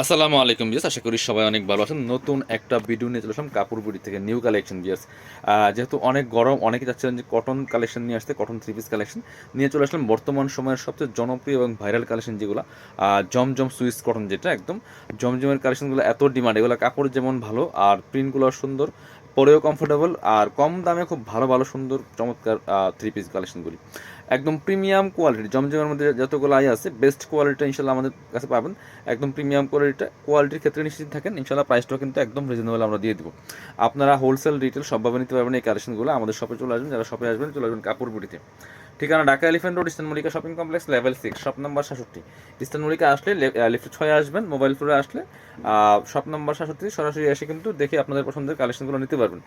আসসালামু আলাইকুম বিয়াস আশা করি সবাই অনেক ভালো আছেন। নতুন একটা ভিডিও নিয়ে চলে আসলাম কাপড় বুড়ি থেকে নিউ কালেকশন বিয়াস যেহেতু অনেক গরম অনেকে চাচ্ছিলেন যে কটন কালেকশন নিয়ে আসতে কটন থ্রি পিস কালেকশন নিয়ে চলে আসলাম। বর্তমান সময়ের সবচেয়ে জনপ্রিয় এবং ভাইরাল কালেকশন যেগুলো জমজম সুইস কটন যেটা একদম, জমজমের কালেকশনগুলো এত ডিমান্ড এগুলো কাপড় যেমন ভালো, আর প্রিন্টগুলো সুন্দর, পরেও কমফোর্টেবল আর কম দামে খুব ভালো ভালো, সুন্দর, চমৎকার থ্রি পিস কালেকশনগুলি একদম প্রিমিয়াম কোয়ালিটি, জমজমের মধ্যে যতগুলো আই আছে বেস্ট কোয়ালিটি ইনশাল্লাহ আমাদের কাছে পাবেন। একদম প্রিমিয়াম কোয়ালিটিটা কোয়ালিটির ক্ষেত্রে নিশ্চিত থাকেন, ইনশাল্লাহ প্রাইসটাও কিন্তু একদম রিজনেবল আমরা দিয়ে দিব। আপনারা হোলসেল রিটেল সবভাবে নিতে পারবেন এই কালেকশনগুলো, আমাদের শপে চলে আসবেন, যারা শপে আসবেন চলে আসবেন কাপড় বুটিতে। ঠিকানা Dhaka elephant road eastern Mallika shopping complex level six shop number সাতষট্টি ইস্টার্ন মলিকা আসলে লিফট ছয়ে আসবেন মোবাইল ফ্লোরে আসলে শপ নম্বর সাতষট্টি সরাসরি এসে কিন্তু দেখে আপনাদের পছন্দের কালেকশনগুলো নিতে পারবেন।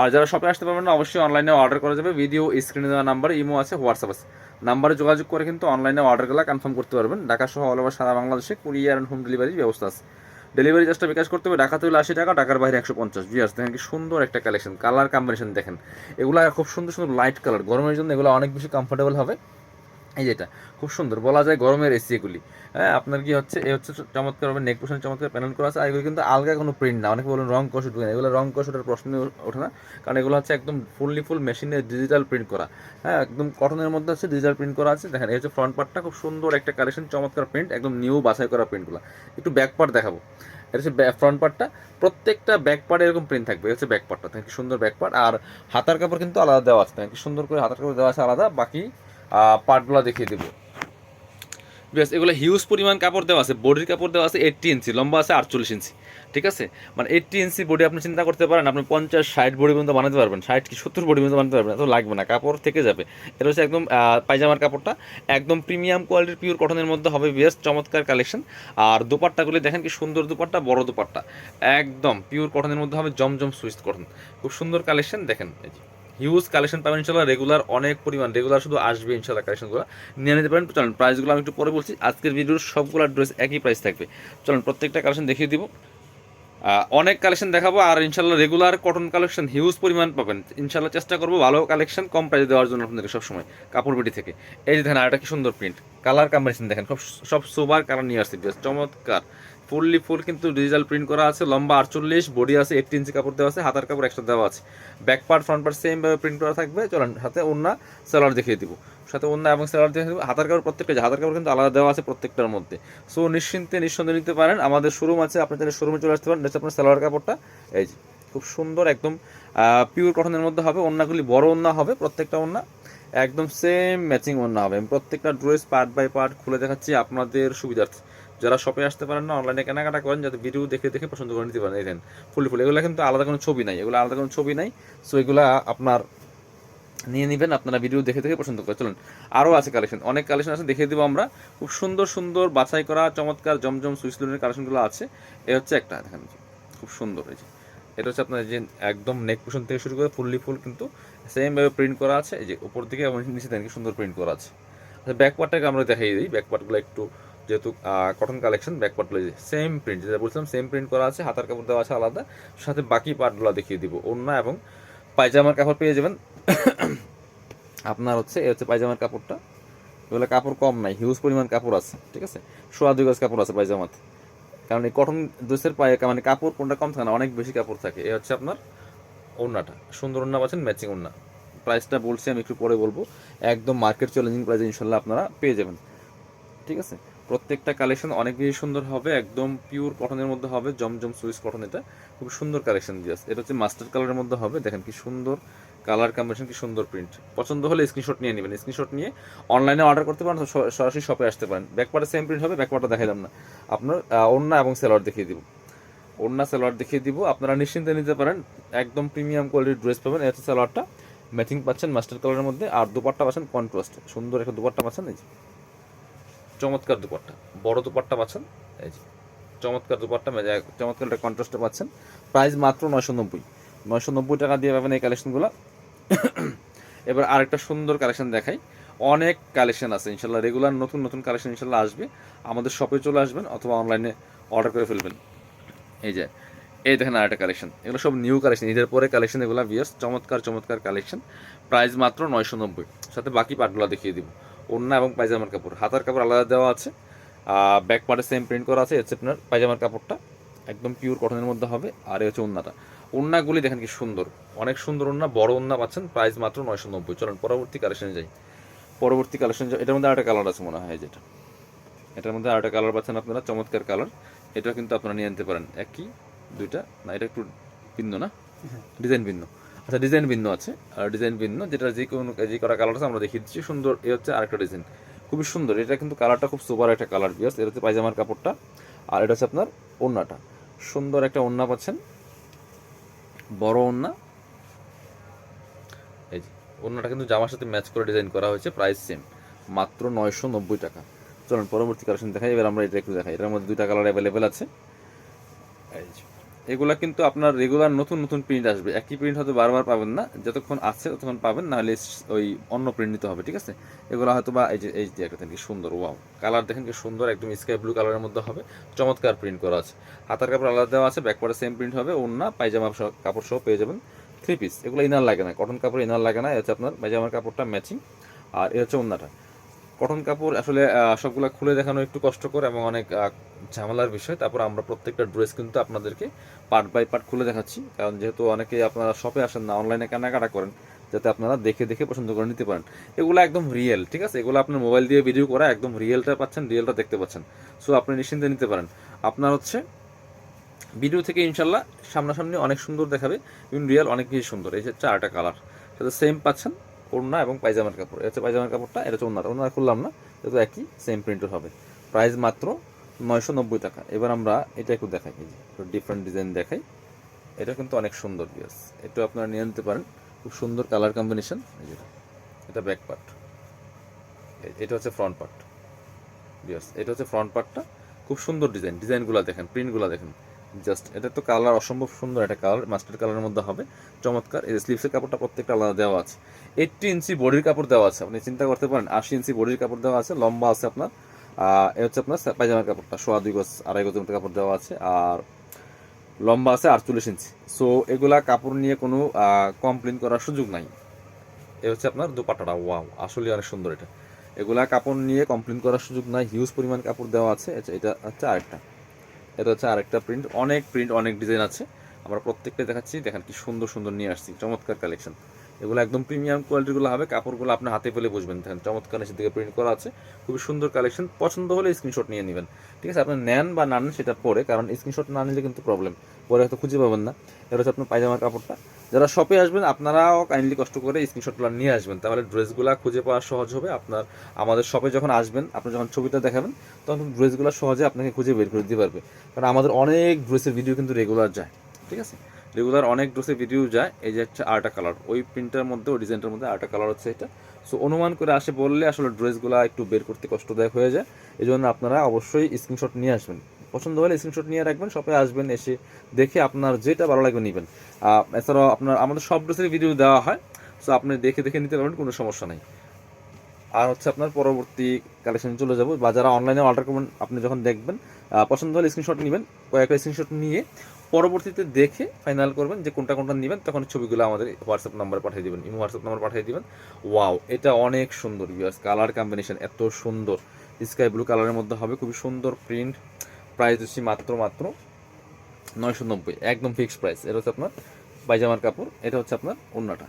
আর যারা শপে আসতে পারবেন না, অবশ্যই অনলাইনে অর্ডার করা যাবে। ভিডিও স্ক্রিনে দেওয়া নাম্বার ইমো আছে হোয়াটসঅ্যাপ আছে। নাম্বারে যোগাযোগ করে কিন্তু অনলাইনে অর্ডারগুলো কনফার্ম করতে পারবেন। ঢাকা সহ অল ওভার সারা বাংলাদেশে কুরিয়ার অ্যান্ড হোম ডেলিভারির ব্যবস্থা আছে। ডেলিভারি চার্জটা বিকাশ করতে হবে, ঢাকাতে হলে আশি টাকা, ঢাকার বাইরে একশো পঞ্চাশ। বিয়ার্স দেখেন কি সুন্দর একটা কালেকশন কালার কম্বিনেশন দেখেন। এগুলো খুব সুন্দর সুন্দর লাইট কালার গরমের জন্য এগুলো অনেক বেশি কমফোর্টেবল হবে। এই যেটা খুব সুন্দর। বলা যায় গরমের এসি এগুলি। হ্যাঁ আপনার কি হচ্ছে, এ হচ্ছে চমৎকার হবে নেক পোশন চমৎকার প্যানেল করা আছে, আর এগুলো কিন্তু আলগা কোনো প্রিন্ট না। অনেকে বলেন রং কষ উঠবে না। এগুলো রং কষ ওঠার প্রশ্ন ওঠে না। কারণ এগুলো হচ্ছে একদম ফুললি ফুল মেশিনে ডিজিটাল প্রিন্ট করা। হ্যাঁ একদম কটনের মধ্যে হচ্ছে ডিজিটাল প্রিন্ট করা আছে। দেখেন, এই হচ্ছে ফ্রন্ট পার্টটা খুব সুন্দর একটা কালেকশন চমৎকার প্রিন্ট একদম নিউ বাছাই করা প্রিন্টগুলো একটু ব্যাক পার্ট দেখাবো। এটা হচ্ছে ফ্রন্ট পার্টটা প্রত্যেকটা ব্যাক পার্টে এরকম প্রিন্ট থাকবে। এটা হচ্ছে ব্যাক পার্টটা সুন্দর ব্যাক পার্ট আর হাতার কাপড় কিন্তু আলাদা দেওয়া আছে। সুন্দর করে হাতার কাপড় দেওয়া আছে আলাদা। বাকি পার্টগুলো দেখিয়ে দেবো। বেশ এগুলো হিউজ পরিমাণ কাপড় দেওয়া আছে বডির কাপড় দেওয়া আছে এইটটি ইঞ্চি লম্বা আছে আটচল্লিশ ইঞ্চি ঠিক আছে? মানে এইটটি ইঞ্চি বডি আপনি চিন্তা করতে পারেন, আপনি পঞ্চাশ, ষাট বডি পর্যন্ত বানাতে পারবেন, ষাট কি সত্তর বডি পর্যন্ত বানাতে পারবেন, এত লাগবে না, কাপড় থেকে যাবে। এটা হচ্ছে একদম পায়জামার কাপড়টা, একদম প্রিমিয়াম কোয়ালিটির পিওর কটনের মধ্যে হবে বেশ চমৎকার কালেকশন আর দুপাট্টাগুলি দেখেন কি সুন্দর দুপাট্টা, বড় দুপাট্টা। একদম পিওর কটনের মধ্যে হবে জমজম সুইচ কটন খুব সুন্দর কালেকশন দেখেন, এই হিউজ কালেকশন পাবেন ইনশাল্লাহ রেগুলার অনেক পরিমাণ রেগুলার শুধু আসবে ইনশাল্লাহ কালেকশনগুলো নিয়ে নিতে পারেন। চলেন প্রাইসগুলো আমি একটু পরে বলছি। আজকের ভিডিওর সবগুলো ড্রেস একই প্রাইস থাকবে। চলেন, প্রত্যেকটা কালেকশন দেখিয়ে দিব। অনেক কালেকশন দেখাবো আর ইনশাল্লাহ রেগুলার কটন কালেকশন হিউজ পরিমাণ পাবেন। ইনশাল্লাহ চেষ্টা করব ভালো কালেকশন কম প্রাইসে দেওয়ার জন্য আপনাদেরকে সবসময় কাপড় পেটি থেকে। এই যে দেখেন, আর একটা কি সুন্দর প্রিন্ট কালার কম্বিনেশন দেখেন সব সব সোবার কালার নিয়ে আসছে। বেশ চমৎকার। ফুললি ফুল কিন্তু ডিজিটাল প্রিন্ট করা আছে, লম্বা আটচল্লিশ, বডি আছে এইটটি ইঞ্চি কাপড় দেওয়া আছে, হাতার কাপড় একশো দেওয়া আছে। Back part front part same ভাবে প্রিন্ট করা থাকবে। চলেন, সাথে অন্য সেলার দেখিয়ে দিব। সাথে অন্য এবং সেলার দেখিয়ে দিব। হাতার কাপড় প্রত্যেকটা, হাতার কাপড় কিন্তু আলাদা দেওয়া আছে প্রত্যেকটার মধ্যে। সো নিশ্চিন্তে, নিঃসন্দেহে নিতে পারেন। আমাদের শোরুম আছে, আপনি তাহলে শোরুমে চলে আসতে পারেন। আপনার সেলার কাপড়টা। এই যে, খুব সুন্দর, একদম পিওর কটনের মধ্যে হবে। অন্যগুলি বড় অন্য হবে, প্রত্যেকটা অন্য একদম সেম ম্যাচিং অন্য হবে। প্রত্যেকটা ড্রেস পার্ট বাই পার্ট খুলে দেখাচ্ছি আপনাদের সুবিধার্থে। যারা শপে আসতে পারেন না অনলাইনে কেনাকাটা করেন, যাতে ভিডিও দেখে দেখে পছন্দ করে নিতে পারেন, এই দেন, ফুল ফুল। এগুলো কিন্তু আলাদা কোনো ছবি নাই, এগুলো আলাদা কোনো ছবি নাই। সো এগুলা আপনার নিয়ে নেবেন, আপনারা ভিডিও দেখে দেখে পছন্দ করে। চলুন আরও আছে কালেকশন অনেক কালেকশন আছে, দেখিয়ে দেবো আমরা। খুব সুন্দর সুন্দর, বাছাই করা, চমৎকার, জমজম সুইচ লোনের কালেকশনগুলো আছে। এ হচ্ছে একটা, দেখেন খুব সুন্দর, এই যে। এটা হচ্ছে আপনার যে একদম নেক পোষণ থেকে শুরু করে ফুললি ফুল কিন্তু সেমভাবে প্রিন্ট করা আছে। এই যে উপর দিকে এবং নিচে দেখেন সুন্দর প্রিন্ট করা আছে। আচ্ছা আমরা দেখাই দিই। ব্যাক পার্টগুলো একটু যেহেতু কটন কালেকশন ব্যাক পার্টগুলো সেম প্রিন্ট যেটা বলছিলাম সেম প্রিন্ট করা আছে, হাতার কাপড় দেওয়া আছে আলাদা সাথে বাকি পার্টগুলো দেখিয়ে দিব, ওড়না এবং পায়জামার কাপড় পেয়ে যাবেন। আপনার হচ্ছে এ হচ্ছে পায়জামার কাপড়টা। এগুলো কাপড় কম নাই হিউজ পরিমাণ কাপড় আছে, ঠিক আছে? সোয়া দুই গাছ কাপড় আছে পায়জামাতে। কারণ এই কটন ড্রেসের পায়ে মানে কাপড় কোনটা কম থাকে না, অনেক বেশি কাপড় থাকে। এ হচ্ছে আপনার ওড়নাটা, সুন্দর ওড়না পাচ্ছেন ম্যাচিং ওড়না। প্রাইসটা বলছি, আমি একটু পরে বলব। একদম মার্কেট চ্যালেঞ্জিং প্রাইসে ইনশাল্লাহ আপনারা পেয়ে যাবেন। ঠিক আছে? প্রত্যেকটা কালেকশন অনেক বেশি সুন্দর হবে, একদম পিওর কটনের মধ্যে হবে, জমজম সুইস কটন এটা। খুব সুন্দর কালেকশন দিয়ে আছে এটা হচ্ছে মাস্টার কালারের মধ্যে হবে। দেখেন কি সুন্দর কালার কম্বিনেশন কি সুন্দর প্রিন্ট পছন্দ হলে স্ক্রিনশট নিয়ে নেবেন। স্ক্রিনশট নিয়ে অনলাইনে অর্ডার করতে পারেন সরাসরি শপে আসতে পারেন। ব্যাকপার্টে সেম প্রিন্ট হবে ব্যাকপার্টটা দেখালাম না। আপনার ওড়না এবং সেলার দেখিয়ে দিব। ওড়না সেলার দেখিয়ে দিব। আপনারা নিশ্চিন্তে নিতে পারেন। একদম প্রিমিয়াম কোয়ালিটির ড্রেস পাবেন। হচ্ছে সেলারটা ম্যাচিং পাচ্ছেন মাস্টার কালারের মধ্যে। আর দুপাট্টা পাচ্ছেন কন্ট্রাস্ট সুন্দর একটা দুপাট্টা পাচ্ছেন, এই চমৎকার দুপাট্টা, বড় দুপাট্টা পাচ্ছেন, এই যে, চমৎকার দুপাট্টা চমৎকার একটা কন্ট্রাস্টে পাচ্ছেন। প্রাইস মাত্র নয়শো নব্বই নয়শো নব্বই টাকা দিয়ে পাবেন এই কালেকশনগুলো এবার আরেকটা সুন্দর কালেকশন দেখাই। অনেক কালেকশন আছে, ইনশাল্লাহ রেগুলার নতুন নতুন কালেকশন ইনশাল্লাহ আসবে। আমাদের শপে চলে আসবেন অথবা অনলাইনে অর্ডার করে ফেলবেন। এই যে, এই দেখেন আরেকটা কালেকশন এগুলো সব নিউ কালেকশন ঈদের পরে কালেকশন এগুলো বিয়াস চমৎকার চমৎকার কালেকশন প্রাইস মাত্র নয়শো নব্বই। সাথে বাকি পার্টগুলো দেখিয়ে দিব। ওড়না এবং পায়জামার কাপড়। হাতার কাপড় আলাদা দেওয়া আছে ব্যাক পার্টে সেম প্রিন্ট করা আছে হচ্ছে আপনার পায়জামার কাপড়টা। একদম পিওর কটনের মধ্যে হবে আর এই হচ্ছে ওড়নাটা। ওড়নাগুলি দেখেন কি সুন্দর। অনেক সুন্দর ওন্না বড় ওড়না পাচ্ছেন প্রাইস মাত্র নয়শো নব্বই। চলেন পরবর্তী কালেকশনে যাই। পরবর্তী কালেকশন এটার মধ্যে আরেকটা কালার আছে মনে হয় যেটা। এটার মধ্যে আরেকটা কালার পাচ্ছেন আপনারা চমৎকার কালার এটা কিন্তু আপনারা নিয়ে আনতে পারেন। একই দুইটা না এটা একটু ভিন্ন না? ডিজাইন ভিন্ন। আচ্ছা ডিজাইন ভিন্ন আছে। আর ডিজাইন ভিন্ন, যেটা যে কোনো যে কটা কালার আছে আমরা দেখিয়ে দিচ্ছি। সুন্দর এ হচ্ছে আরেকটা ডিজাইন খুবই সুন্দর। এটা কিন্তু কালারটা খুব সুপার একটা কালার বিয়াস এটা হচ্ছে পায়জামার কাপড়টা। আর এটা হচ্ছে আপনার ওন্নাটা সুন্দর একটা ওন্না পাচ্ছেন। বড় ওন্না এই যে ওন্নাটা কিন্তু জামার সাথে ম্যাচ করে ডিজাইন করা হয়েছে। প্রাইস সেম মাত্র নয়শো নব্বই টাকা। চলুন, পরবর্তী কালেকশন দেখাই। এবার আমরা এটা একটু দেখাই। এটার মধ্যে দুইটা কালার অ্যাভেলেবেল আছে। এই যে। এগুলা কিন্তু আপনার রেগুলার নতুন নতুন প্রিন্ট আসবে। একই প্রিন্ট হয়তো বারবার পাবেন না। যতক্ষণ আছে ততক্ষণ পাবেন, না নাহলে ওই অন্য প্রিন্ট নিতে হবে, ঠিক আছে? এগুলো হয়তো বা এই যে এই যে একটা দেখেন কি সুন্দর ওয়াও কালার দেখেন কি সুন্দর, একদম স্কাই ব্লু কালারের মধ্যে হবে। চমৎকার প্রিন্ট করা আছে। হাতার কাপড় আলাদা দেওয়া আছে ব্যাক পার্টে সেম প্রিন্ট হবে ওন্না পায়জামা কাপড় সহ পেয়ে যাবেন। থ্রি পিস এগুলো ইনার লাগে না কটন কাপড় ইনার লাগে না হচ্ছে আপনার পায়জামার কাপড়টা ম্যাচিং আর এ হচ্ছে ওন্নাটা কটন কাপড় আসলে সবগুলা খুলে দেখানো একটু কষ্টকর এবং অনেক ঝামেলার বিষয়। তারপর আমরা প্রত্যেকটা ড্রেস কিন্তু আপনাদেরকে পার্ট বাই পার্ট খুলে দেখাচ্ছি। কারণ যেহেতু অনেকে আপনারা শপে আসেন না অনলাইনে কেনাকাটা করেন, যাতে আপনারা দেখে দেখে পছন্দ করে নিতে পারেন। এগুলো একদম রিয়েল ঠিক আছে? এগুলো আপনার মোবাইল দিয়ে ভিডিও করা একদম রিয়েলটা পাচ্ছেন রিয়েলটা দেখতে পাচ্ছেন। সো আপনি নিশ্চিন্তে নিতে পারেন। আপনার হচ্ছে ভিডিও থেকে ইনশাল্লাহ সামনাসামনি অনেক সুন্দর দেখাবে। ইন রিয়েল অনেক বেশি সুন্দর। এই হচ্ছে চারটা কালার সেম পাচ্ছেন। ওড়না এবং পায়জামার কাপড়। এটা পায়জামার কাপড়টা, এটা হচ্ছে ওড়নাটা ওড়না খুললাম না যেহেতু একই সেম প্রিন্টের হবে। প্রাইস মাত্র নয়শো নব্বই টাকা। এবার আমরা এটা একটু দেখাই, এই যে ডিফারেন্ট ডিজাইন দেখাই। এটা কিন্তু অনেক সুন্দর বিয়াস এটা আপনারা নিয়ে নিতে পারেন। খুব সুন্দর কালার কম্বিনেশন এই যেটা এটা ব্যাক পার্ট এটা হচ্ছে ফ্রন্ট পার্ট বিয়াস এটা হচ্ছে ফ্রন্ট পার্টটা খুব সুন্দর ডিজাইন ডিজাইনগুলো দেখেন প্রিন্টগুলো দেখেন। জাস্ট এটা তো কালার অসম্ভব সুন্দর একটা কালার মাস্টার কালারের মধ্যে হবে, চমৎকার। এই স্লিভসের কাপড়টা প্রত্যেকটা আলাদা দেওয়া আছে। এইটটি ইঞ্চি বডির কাপড় দেওয়া আছে, আপনি চিন্তা করতে পারেন, আশি ইঞ্চি বডির কাপড় দেওয়া আছে, লম্বা আছে আপনার এ হচ্ছে আপনার পায়জামার কাপড়টা, সোয়া দুই গজ, আড়াই গজের মতো কাপড় দেওয়া আছে, আর লম্বা আছে আটচল্লিশ ইঞ্চি। সো এগুলা কাপড় নিয়ে কোনো কমপ্লেন করার সুযোগ নাই। এ হচ্ছে আপনার দুপাটাটা ওয়াও আসলে অনেক সুন্দর এটা। এগুলা কাপড় নিয়ে কমপ্লেন করার সুযোগ নাই হিউজ পরিমাণ কাপড় দেওয়া আছে এটা- এটা হচ্ছে আরেকটা। এটা হচ্ছে আরেকটা প্রিন্ট অনেক প্রিন্ট অনেক ডিজাইন আছে। আমরা প্রত্যেকটা দেখাচ্ছি, দেখেন কি সুন্দর সুন্দর নিয়ে আসছি, চমৎকার কালেকশন এগুলো একদম প্রিমিয়াম কোয়ালিটিগুলো হবে, কাপড়গুলো আপনি হাতে পেলে বুঝবেন। দেখেন চমৎকার নিচের দিকে প্রিন্ট করা আছে, খুবই সুন্দর কালেকশন পছন্দ হলে স্ক্রিনশট নিয়ে নেবেন। ঠিক আছে, আপনি নেন বা না নেন সেটা পরে, কারণ স্ক্রিনশট না নিলে কিন্তু প্রবলেম পরে হয়তো খুঁজে পাবেন না। এটা হচ্ছে আপনার পায়জামার কাপড়টা। যারা শপে আসবেন, আপনারাও কাইন্ডলি কষ্ট করে স্ক্রিনশটগুলো নিয়ে আসবেন। তাহলে ড্রেসগুলো খুঁজে পাওয়া সহজ হবে। আপনার, আমাদের শপে যখন আসবেন, আপনি যখন ছবিটা দেখাবেন, তখন ড্রেসগুলো সহজে আপনাকে খুঁজে বের করে দিতে পারবে। কারণ আমাদের অনেক ড্রেসের ভিডিও কিন্তু রেগুলার যায়। ঠিক আছে? রেগুলার অনেক ড্রেসের ভিডিও যায়, এই যে হচ্ছে আরেকটা কালার ওই প্রিন্টের মধ্যে, ওই ডিজাইনটার মধ্যে আরেকটা কালার হচ্ছে এটা। সো অনুমান করে আসে বললে আসলে ড্রেসগুলো একটু বের করতে কষ্টদায়ক হয়ে যায়। এই জন্য আপনারা অবশ্যই স্ক্রিনশট নিয়ে আসবেন। পছন্দ হলে স্ক্রিনশট নিয়ে রাখবেন শপে আসবেন, এসে দেখে আপনার যেটা ভালো লাগবে নেবেন। এছাড়াও আপনার, আমাদের সব ড্রেসের ভিডিও দেওয়া হয়। সো আপনি দেখে দেখে নিতে পারবেন, কোনো সমস্যা নেই। আর হচ্ছে আপনার পরবর্তী কালেকশন চলে যাব। বা যারা অনলাইনে অর্ডার করবেন, আপনি যখন দেখবেন পছন্দ হলে স্ক্রিনশট নেবেন। কয়েকটা স্ক্রিনশট নিয়ে পরবর্তীতে দেখে ফাইনাল করবেন যে কোনটা কোনটা নেবেন তখন ছবিগুলো আমাদের হোয়াটসঅ্যাপ নাম্বারে পাঠিয়ে দেবেন ইমো হোয়াটসঅ্যাপ নাম্বার পাঠিয়ে দেবেন। ওয়াও এটা অনেক সুন্দর ইউএস কালার কম্বিনেশন এত সুন্দর। স্কাই ব্লু কালারের মধ্যে হবে খুবই সুন্দর প্রিন্ট প্রাইস হচ্ছে মাত্র মাত্র নয়শো নব্বই একদম ফিক্সড প্রাইস এটা হচ্ছে আপনার পায়জামার কাপড় এটা হচ্ছে আপনার ওন্নাটা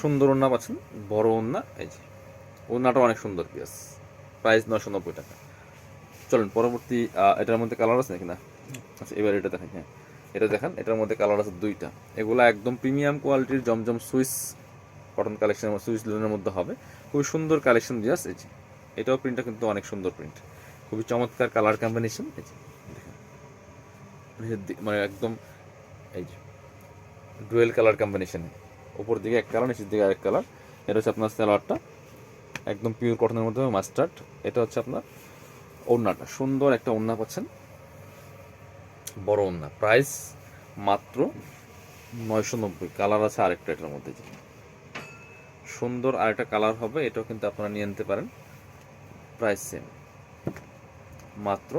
সুন্দর ওন্না পাচ্ছেন বড় ওন্না এই যে ওন্নাটা অনেক সুন্দর পিয়াস প্রাইস নয়শো নব্বই টাকা। চলুন পরবর্তী এটার মধ্যে কালার আছে নাকি না? আচ্ছা এবার এটা দেখেন হ্যাঁ। এটা দেখেন, এটার মধ্যে কালার আছে দুইটা। এগুলা একদম প্রিমিয়াম কোয়ালিটির জমজম সুইস কটন কালেকশনের সুইস লোনের মধ্যে হবে। খুবই সুন্দর কালেকশন দিয়ে এই এটাও প্রিন্টটা কিন্তু অনেক সুন্দর প্রিন্ট খুবই চমৎকার কালার কম্বিনেশন এই যে, দেখেন। মানে একদম, এই যে ডুয়েল কালার কম্বিনেশন উপর দিকে এক কালার নিচের দিকে আরেক কালার এটা হচ্ছে আপনার সালোয়ারটা। একদম পিওর কটনের মধ্যে মাস্টার্ড এটা হচ্ছে আপনার ওড়নাটা। সুন্দর একটা ওড়না পাচ্ছেন। বড় ওড়না প্রাইস মাত্র নয়শো নব্বই। কালার আছে আরেকটা এটার মধ্যে যে। সুন্দর আরেকটা কালার হবে, এটাও কিন্তু আপনারা নিয়ে নিতে পারেন। প্রাইস সেম মাত্র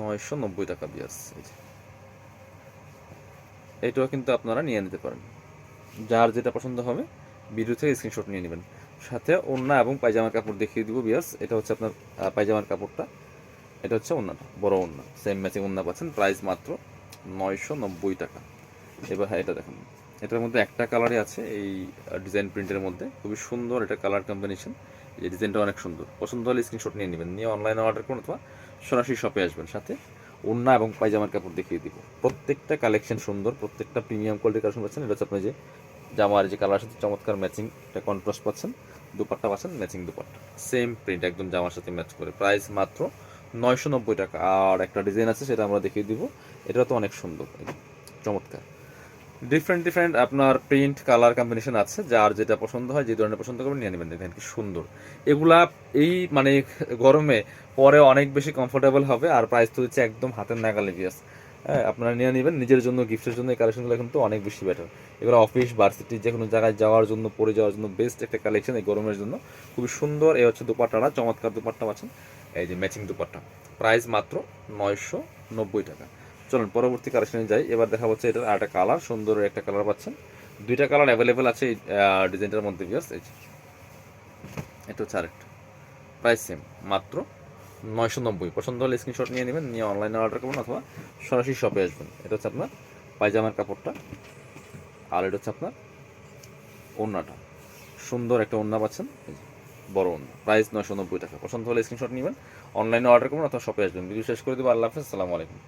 নয়শো নব্বই টাকা বিয়ার্স। এটাও কিন্তু আপনারা নিয়ে নিতে পারেন। যার যেটা পছন্দ হবে ভিডিও থেকে স্ক্রিনশট নিয়ে নেবেন। সাথে ওড়না এবং পায়জামার কাপড় দেখিয়ে দিব বিয়ার্স এটা হচ্ছে আপনার পায়জামার কাপড়টা। এটা হচ্ছে ওন্নাটা বড় ওন্না সেম ম্যাচিং ওন্না পাচ্ছেন প্রাইস মাত্র নয়শো নব্বই টাকা। এবার হ্যাঁ এটা দেখুন, এটার মধ্যে একটা কালারই আছে, এই ডিজাইন প্রিন্টের মধ্যে, খুবই সুন্দর এটা কালার কম্বিনেশন এই ডিজাইনটা অনেক সুন্দর। পছন্দ হলে স্ক্রিনশট নিয়ে নেবেন, নিয়ে অনলাইনে অর্ডার করুন অথবা সরাসরি শপে আসবেন। সাথে ওড়না এবং পায়জামার কাপড় দেখিয়ে দিব। প্রত্যেকটা কালেকশন সুন্দর, প্রত্যেকটা প্রিমিয়াম কোয়ালিটির কালেকশন পাচ্ছেন। এটা হচ্ছে আপনি যে জামার যে কালার সাথে চমৎকার ম্যাচিং একটা কন্ট্রাস্ট পাচ্ছেন, দুপাট্টা পাচ্ছেন ম্যাচিং দুপাট্টা। সেম প্রিন্ট একদম জামার সাথে ম্যাচ করে। প্রাইস মাত্র নয়শো নব্বই টাকা। আর একটা ডিজাইন আছে, সেটা আমরা দেখিয়ে দিব। এটা তো অনেক সুন্দর চমৎকার। ডিফারেন্ট ডিফারেন্ট আপনার প্রিন্ট কালার কম্বিনেশন আছে, যার যেটা পছন্দ হয়, যে ধরনের পছন্দ করবেন, নিয়ে নেবেন। দেখেন কি সুন্দর। এগুলা এই মানে গরমে পরে অনেক বেশি কমফোর্টেবল হবে, আর প্রাইস তো হচ্ছে একদম হাতের নাগালে বিয়াস হ্যাঁ আপনারা নিয়ে নেবেন, নিজের জন্য গিফটের জন্য, এই কালেকশনগুলো কিন্তু অনেক বেশি বেটার এগুলো অফিস ভার্সিটি যে কোনো জায়গায় যাওয়ার জন্য পরে যাওয়ার জন্য বেস্ট একটা কালেকশন এই গরমের জন্য। খুবই সুন্দর, এই হচ্ছে দুপাট্টাটা, চমৎকার দুপাট্টা পাচ্ছেন। এই যে ম্যাচিং দুপাট্টা। প্রাইস মাত্র নয়শো নব্বই টাকা। চলুন, পরবর্তী কালেকশনে যাই। এবার দেখা হচ্ছে এটার আরেকটা কালার সুন্দর একটা কালার পাচ্ছেন। দুইটা কালার অ্যাভেলেবেল আছে এই ডিজাইনটার মধ্যে বিয়ার্স এই যে। এটা হচ্ছে আরেকটা। প্রাইস সেম মাত্র নয়শো নব্বই। পছন্দ হলে স্ক্রিনশট নিয়ে নেবেন, নিয়ে অনলাইনে অর্ডার করবেন অথবা সরাসরি শপে আসবেন। এটা হচ্ছে আপনার পায়জামার কাপড়টা। আর এটা হচ্ছে আপনার ওড়নাটা। সুন্দর একটা ওড়না পাচ্ছেন। ওড়না প্রাইস নয়শো নব্বই টাকা। পছন্দ হলে স্ক্রিনশট নেবেন অনলাইনে অর্ডার করবেন অথবা শপে আসবেন। ভিডিও শেষ করে দেবো। আল্লাহ হাফেজ। আসসালামু আলাইকুম।